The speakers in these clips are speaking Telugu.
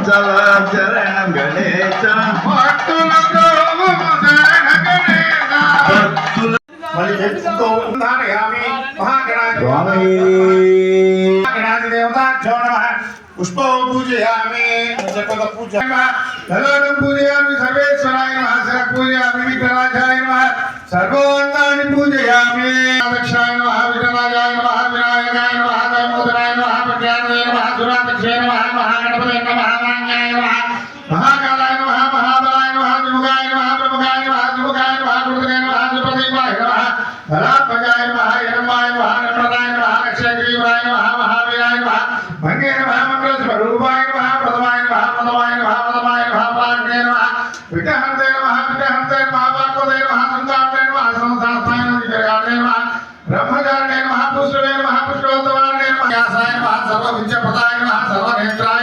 ಮಾಂಸವ ಶರಣ ಗಣೇಶ ಪುಷ್ಪ ಪೂಜೆಯಾಮಿ ಪೂಜೆ బ్రహ్మచారిణే నమః పుష్పవే నమః. పుష్పోత్తమానే నమః వ్యాసాయ నమః సర్వ విద్యాప్రదాయ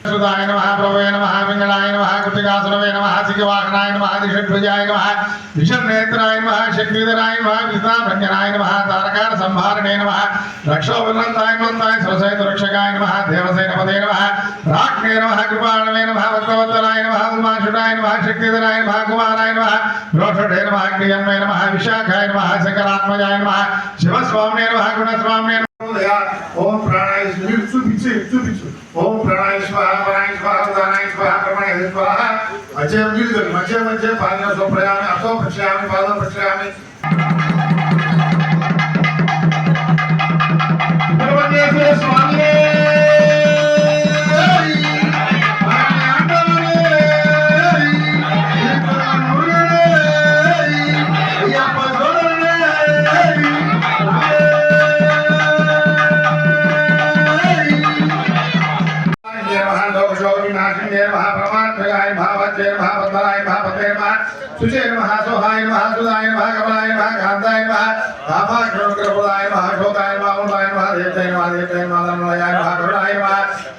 అన్నాన్ని పూజయామి సుదాయ నమః ప్రభవే నమః పింగళాయ నమః కృతికాసురవే నమః సిగవాహనాయ నమః దిషడ్భుజాయ నమః విషన్నేత్రాయ నమః శక్తిధరాయ నమః విష్ణాభంజనాయ నమః తారకార సంహారణే నమః రక్షోపనంతాయ మంతాయ సరసైత రక్షకాయ నమః దేవసేనపదే నమః రాజ్ఞే నమః కృపాణవే నమః భక్తవత్తరాయ నమః ఉమాశుడాయ నమః శక్తిధరాయ నమః కుమారాయ నమః రోషడే నమః క్రియన్వే నమః విశాఖాయ నమః శంకరాత్మజాయ నమః శివస్వామినే నమః గుణస్వామినే ఓం ప్రాణాయ మీరు చూపించి చూపించు ఓం ప్రాణాయ స్వాహ ప్రాణాయ స్వాహ ఉదానాయ స్వాహ ప్రమాణాయ స్వాహ మధ్య మధ్య మధ్య పాదం స్వప్రయామి అసో ప్రక్షయామి పాదం ప్రక్షయామి.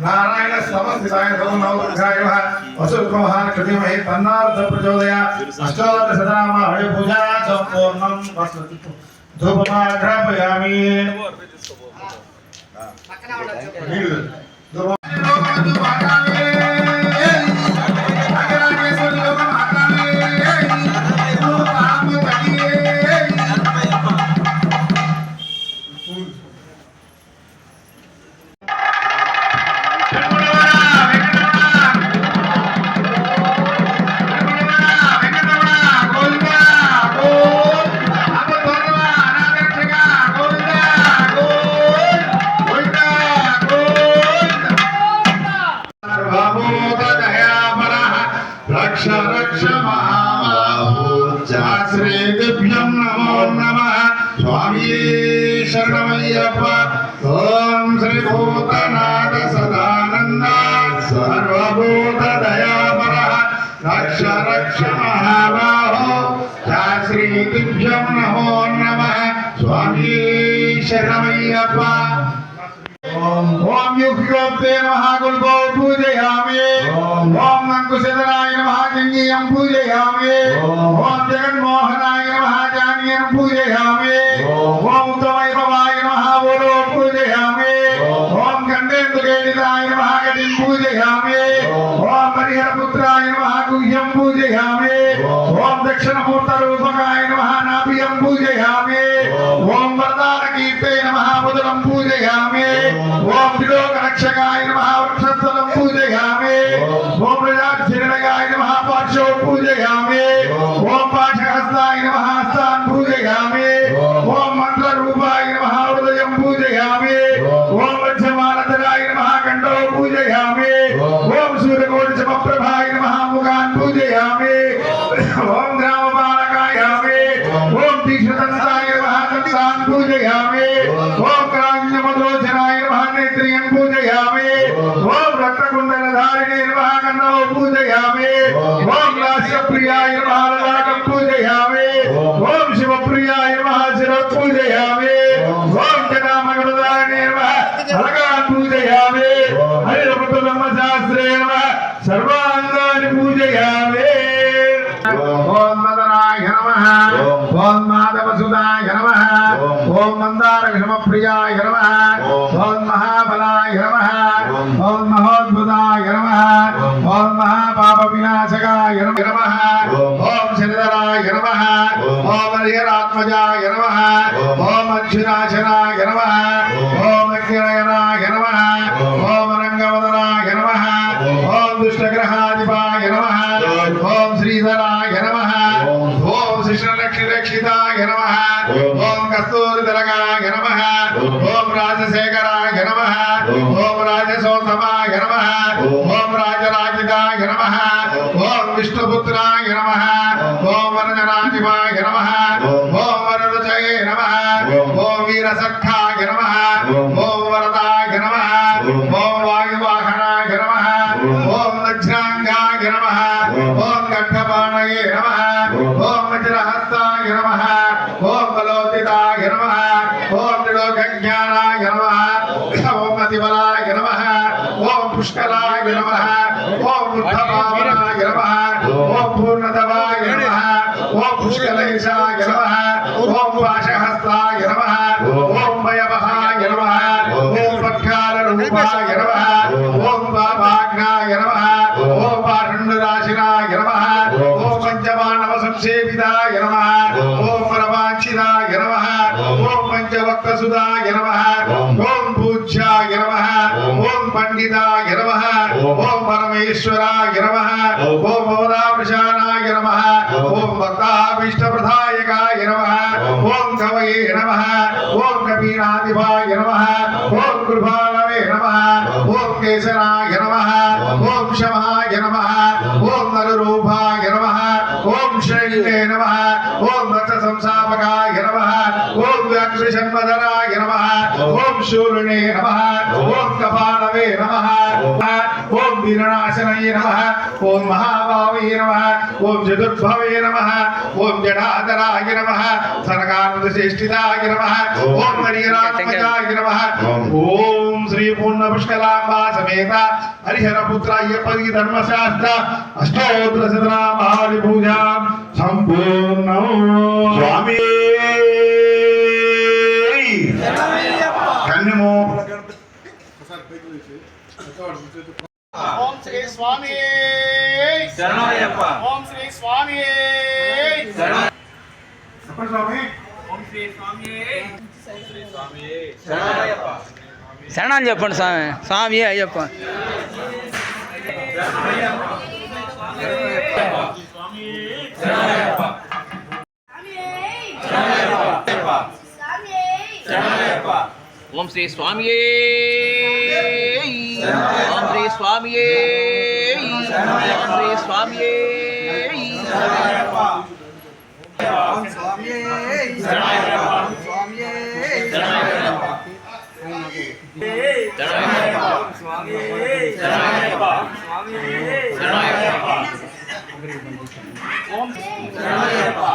नारायण समस्थिताय नमो नवदुर्गाय नमः। वसुकुमार कृतिमहे तन्नार्थ प्रचोदया अष्टादश नाम हरि पूजा संपूर्णं वसतु धूपमाघ्रापयामि। धूपमाघ्रापयामि। ఓం యుక్యోక్తే మహాగుల్గో పూజయామి ఓం. ఓం అంకుశధరాయ నమః జంగీయం పూజయామి ఓం. జగన్మోహనాయ నమః జానీయం పూజయామి ఓం. ఉత్తమైభవాయ ఓలో పూజయామి ఓం. గండేంద్రకేళితాయ నమః గతిం పూజయామి नमः पाक्षो पूजयामि ओम पाठहस्ताय नमः हस्तान् पूजयामि ओम ஓம் மந்தார நம பிரியாய நம ஓம் மகாபலாய நம ஓம் மகோத்புதாய நம ஓம் மகாபாப விநாசகாய நம ஓம் சிறதராய நம ஓம் அரியராத்மஜாய நம ஓம் அச்சுராசனாய நம ஓம் அக்கிரயனாய நம ஓம் ரங்கவதனாய நம ஓம் துஷ்டகிரகாதிபாய நம ஓம் ஸ்ரீதராய நம ஓம் சிஷ்ண ఓం. ఓం దుష్టగ్రహాధిపాయ నమః ఓం. ఓం శ్రీధరాయ నమః ఓం. ఓం శిష్ణరక్షిరక్షితాయ నమః ఓం. ఓం కస్తూరిదలగాయ నమః ఓం. ఓం రాజశేఖరాయ నమః ఓం. ఓం రాజసోతమాయ నమః ఓం. ఓం రాజరాజితాయ నమః ఓం. ఓం విష్ణుపుత్రాయ నమః ఓం. ఓం వరదరాజివాయ నమః ఓం. ఓం వరదజయే నమః ఓం. ఓం వీరసఖాయ నమః ఓం. ఓం వరదాయ నమః ఓం. ఓం వాయువాహనాయ నమః ఓం. ఓం వజ్రాంగాయ ओम कंठपाणये नमः। ओम वज्रहस्ताय नमः। ओम बलोदिताय नमः। ओम त्रिलोकज्ञानाय नमः। ओम अतिबलाय नमः। ओम पुष्कलाय ಶ್ರೀಚಿದಾಯ ನಮಃ ಓಂ ಪಂಚವಕ್ರಸುಧಾಯ ನಮಃ ಓಂ ಪೂಜ್ಯಾಯ ನಮಃ ಓಂ ಪಂಡಿತಾಯ ನಮಃ ಓಂ ಪರಮೇಶ್ವರಾಯ ನಮಃ ಓಂ ಭವದಾಮೃಷಾನಾಯ ನಮಃ ಓಂ ಭಕ್ತಾಭೀಷ್ಟಪ್ರದಾಯಕಾಯ ನಮಃ ಓಂ ಕವಯೇ ನಮಃ ಓಂ ಕಪೀನಾಧಿಪಾಯ ನಮಃ ಓಂ ಕೃಪಾಲವೇ ನಮಃ ಓಂ ಕೇಸರಾಯ ನಮಃ ಓಂ ಶಮಾಯ ನಮಃ ಓಂ ನರೂಪಾಯ ನಮಃ ಓಂ ಶೈಲೇ ನಮಃ ಓಂ ध्वंसापकाय नमः। ओम व्यग्निशन्वदनाय नमः। ओम शूलिने नमः। ओम कपालवे नमः। ओम वीरनाशनये नमः। ओम महाभावे नमः। ओम चतुर्भवे नमः। ओम जडाधराय नमः। सरकार विशिष्टिताय नमः। ओम हरिरात्मजाय नमः। श्री पूर्ण पुष्कलांबा समेत हरिहरपुत्राय पदि धर्मशास्त्र अष्टोत्रसदना महाविपूजा सम्पूर्ण। स्वामी। धन्यमो ओम श्री स्वामी। शरणय्यप्पा ओम श्री स्वामी। शरण स्वामी। ओम श्री स्वामी। श्री स्वामी शरणय्यप्पा சரணாஞ்சப்பன் சாமி சாமியே ஐயப்பன். ஓம் ஸ்ரீ சுவாமியே. ஓம் ஸ்ரீ சுவாமியே. ஓம் ஸ்ரீ சுவாமியே. ஓம் சுவாமியே. శరణయ్యప్ప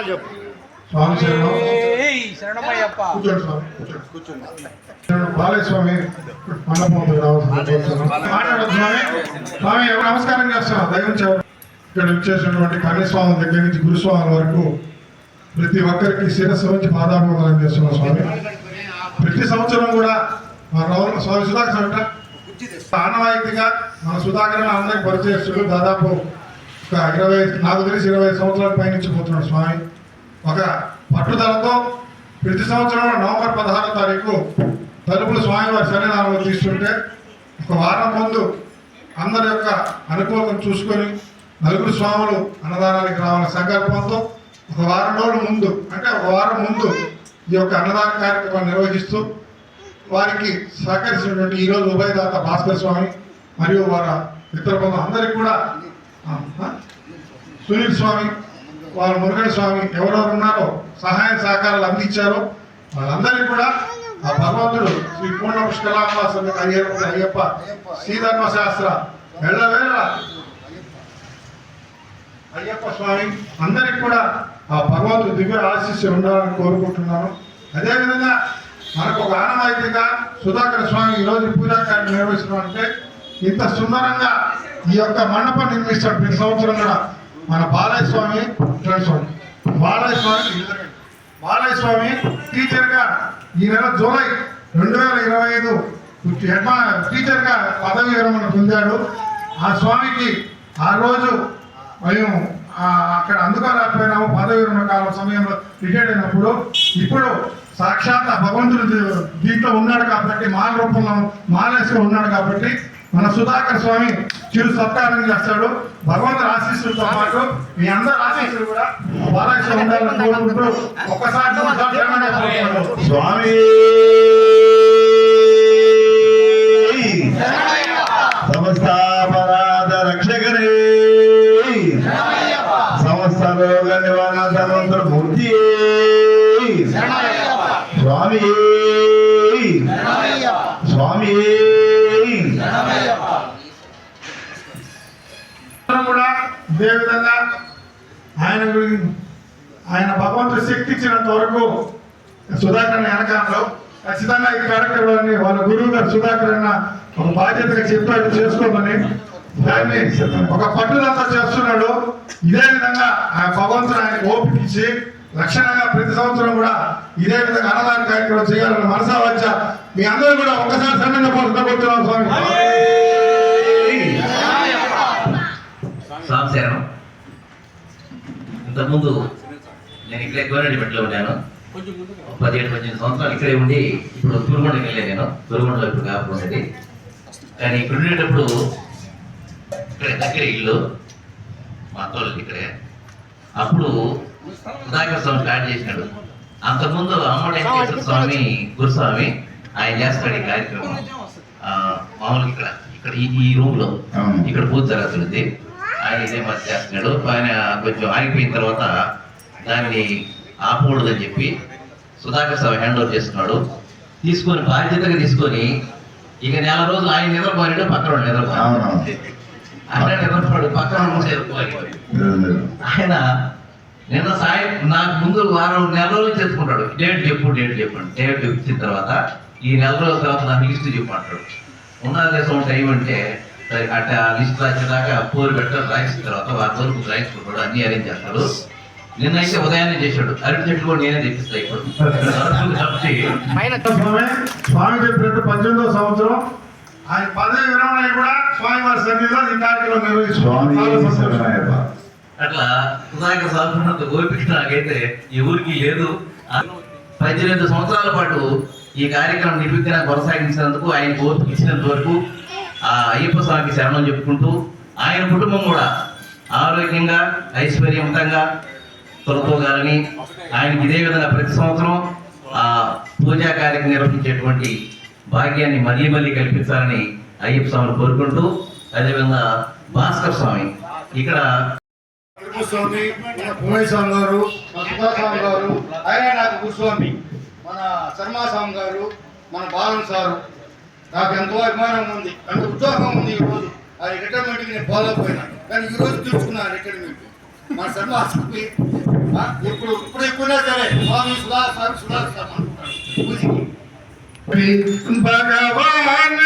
స్వామి శరణం. శరణమయ్యప్ప. కూర్చోండి స్వామి స్వామి. మండపం నమస్కారం చేస్తున్నాం చేయాలి ఇక్కడ వచ్చేసినటువంటి కన్యస్వామి దగ్గర నుంచి గురుస్వామి వరకు ప్రతి ఒక్కరికి శిరస్సు నుంచి పాదాభివందనం చేస్తున్నాం స్వామి. ప్రతి సంవత్సరం కూడా మా రావు స్వామి సుధాకర్ అంట, ఆనవాయితీగా మన సుధాకర్ అందరికి పరిచయస్తులు దాదాపు ఒక ఇరవై నాకు తెలిసి ఇరవై సంవత్సరాల పైనుంచి పోతున్నాడు స్వామి. ఒక పట్టుదలతో ప్రతి సంవత్సరం నవంబర్ పదహారో తారీఖు తలుపులు స్వామివారి సన్నిధానంలో తీసుకుంటే ఒక వారం ముందు అందరి యొక్క అనుకూలతను చూసుకొని నలుగురు స్వాములు అన్నదానానికి రావాలని సంకల్పంతో ఒక వారం రోజుల ముందు అంటే ఒక వారం ముందు ఈ యొక్క అన్నదాన కార్యక్రమాన్ని నిర్వహిస్తూ వారికి సహకరించినటువంటి ఈరోజు ఉభయదాత భాస్కర్ స్వామి మరియు వారి ఇతర బంధువులు అందరికీ కూడా సునీల్ స్వామి వారు మురుగన్ స్వామి ఎవరెవరు ఉన్నారో సహాయ సహకారాలు అందించారో వాళ్ళందరికీ కూడా ఆ భగవంతుడు శ్రీ పూర్ణ పుష్కలాంబాస అయ్యప్ప అయ్యప్ప శ్రీధర్మ శాస్త్ర ఎళ్ళవేళ అయ్యప్ప స్వామి అందరికి కూడా ఆ భగవంతుడు దివ్య ఆశీస్సు ఉండాలని కోరుకుంటున్నాను. అదేవిధంగా మనకు ఒక ఆనవాయితీగా సుధాకర స్వామి ఈరోజు పూజా కార్యం నిర్వహిస్తున్నాం అంటే ఇంత సుందరంగా ఈ యొక్క మండపం నిర్మిస్తాడు ప్రతి సంవత్సరం కూడా మన బాలయస్వామి స్వామి బాలయస్వామి స్వామి టీచర్గా ఈ నెల జూలై రెండు వేల ఇరవై ఐదు హెడ్మా టీచర్గా పదవి విరమణ పొందాడు. ఆ స్వామికి ఆ రోజు మేము అక్కడ అందుకోలేకపోయినాము. పదవి విరమణ కాలం సమయంలో రిటైర్డ్ అయినప్పుడు. ఇప్పుడు సాక్షాత్ భగవంతుడు దీంట్లో ఉన్నాడు కాబట్టి మాల రూపంలో మాలేసులో ఉన్నాడు కాబట్టి మన సుధాకర్ స్వామి చిరు సత్కారం చేస్తాడు. భగవంతుడు ఆశీస్సులతో పాటు మీ అందరి ఆశీస్సులు కూడా బాలకృష్ణ ఉండాలని కోరుకుంటూ ఒక్కసారి స్వామి! సమస్తాపరాధ రక్షకరే సమస్త రోగ నివారణ సమస్త మూర్తి స్వామి! స్వామి! కూడా ఇదే విధంగా ఆయన ఆయన భగవంతుడు శక్తి ఇచ్చినంత వరకు సుధాకర్ వెనకాలలో ఖచ్చితంగా ఈ కార్యక్రమాన్ని వాళ్ళ గురువు గారు సుధాకర్ అన్న ఒక బాధ్యతగా చెప్పాడు చేసుకోమని దాన్ని ఒక పట్టుదలతో చేస్తున్నాడు. ఇదే విధంగా ఆ భగవంతుడు ఆయన ఓపిక ఇచ్చి లక్షణంగా ప్రతి సంవత్సరం కూడా ఇదే విధంగా అన్నదాన కార్యక్రమం చేయాలని మనసా వచ్చా మీ అందరూ కూడా ఒక్కసారి సన్నంగా పోతున్నాం స్వామి. సంవత్సరం ఇంతకుముందు నేను ఇక్కడే గోరెడ్డిపేటలో ఉన్నాను. పదిహేడు పద్దెనిమిది సంవత్సరాలు ఇక్కడే ఉండి ఇప్పుడు తురుగొండకి వెళ్ళాను నేను. తురుగొండలో ఇప్పుడు కాపు ఉండేది. కానీ ఇక్కడ ఉండేటప్పుడు ఇక్కడే దగ్గర ఇల్లు మా అత్తోళ్ళకి ఇక్కడే. అప్పుడు సుధాకర్ స్వామి స్టార్ట్ చేసినాడు. అంతకుముందు అమ్మ వెంకటేశ్వర స్వామి గురుస్వామి ఆయన చేస్తాడు ఈ కార్యక్రమం. ఆ, మామూలుగా ఇక్కడ ఇక్కడ ఈ- రూమ్లో. ఇక్కడ పూజ జరుగుతుంది. ఆయన ఇదే మరి చేస్తున్నాడు ఆయన కొంచెం ఆగిపోయిన తర్వాత దాన్ని ఆపకూడదని చెప్పి సుధాకర్ స్వామి హ్యాండ్ ఓవర్ చేస్తున్నాడు. తీసుకొని బాధ్యతగా తీసుకొని ఇక నెల రోజులు ఆయన నిద్రపోయాడు పక్కన నిద్రపోయాడు. అంటే నిద్రపోయాడు పక్కన ఆయన నిన్న సాయం నాకు ముందు వారం నెల రోజులు తెలుసుకుంటాడు డేట్ చెప్పు డేట్ చెప్పండి డేట్ ఇచ్చిన తర్వాత ఈ నెల రోజుల తర్వాత నాకు లిస్ట్ చెప్పమంటాడు ఉన్నది దేశం టైం అంటే అట్లా ఆ లిస్ట్ రాసేదాకా పోరు పెట్టారు రాసిన తర్వాత వారి వరకు రాయించుకుంటాడు అన్ని అరేంజ్ చేస్తాడు. నిన్నైతే ఉదయాన్నే చేశాడు. అరటి చెట్లు కూడా నేనే తెప్పిస్తా ఇప్పుడు. స్వామి చెప్పినట్టు పద్దెనిమిదో సంవత్సరం. ఆయన పదవి విరమణ కూడా స్వామి వారి సన్నిధిలో ఈ కార్యక్రమం శరణయ్యప్ప అట్లా సుధాకర్ సాగుతున్నంత ఓపిక నాకైతే ఈ ఊరికి లేదు. పద్దెనిమిది సంవత్సరాల పాటు ఈ కార్యక్రమం నిర్విఘ్న కొనసాగించినందుకు ఆయన ఓపిక ఇచ్చినంత వరకు ఆ అయ్యప్ప స్వామికి శరణం చెప్పుకుంటూ ఆయన కుటుంబం కూడా ఆరోగ్యంగా ఐశ్వర్యవంతంగా తొలతోగాలని ఆయనకి ఇదే విధంగా ప్రతి సంవత్సరం ఆ పూజా కార్యక్రమం నిర్వహించేటువంటి భాగ్యాన్ని మళ్ళీ మళ్ళీ కల్పించాలని అయ్యప్ప స్వామిని కోరుకుంటూ అదేవిధంగా భాస్కర్ స్వామి ఇక్కడ స్వామి మన స్వామి గారు గారు ఆయన నాకు మన శర్మా స్వామి గారు మన బాలన్ సారు. నాకు ఎంతో అభిమానం ఉంది ఎంతో ఉత్సాహం ఉంది ఈరోజు ఆ రిటైర్మెంట్కి నేను పోలేకపోయినా కానీ ఈరోజు తెలుసుకున్నా రిటైర్మెంట్ మన శర్మ స్వామి ఇప్పుడు ఇప్పుడు ఎక్కువనే సరే స్వామి సుధా స్వామి సుధా పూజకి భగవాన్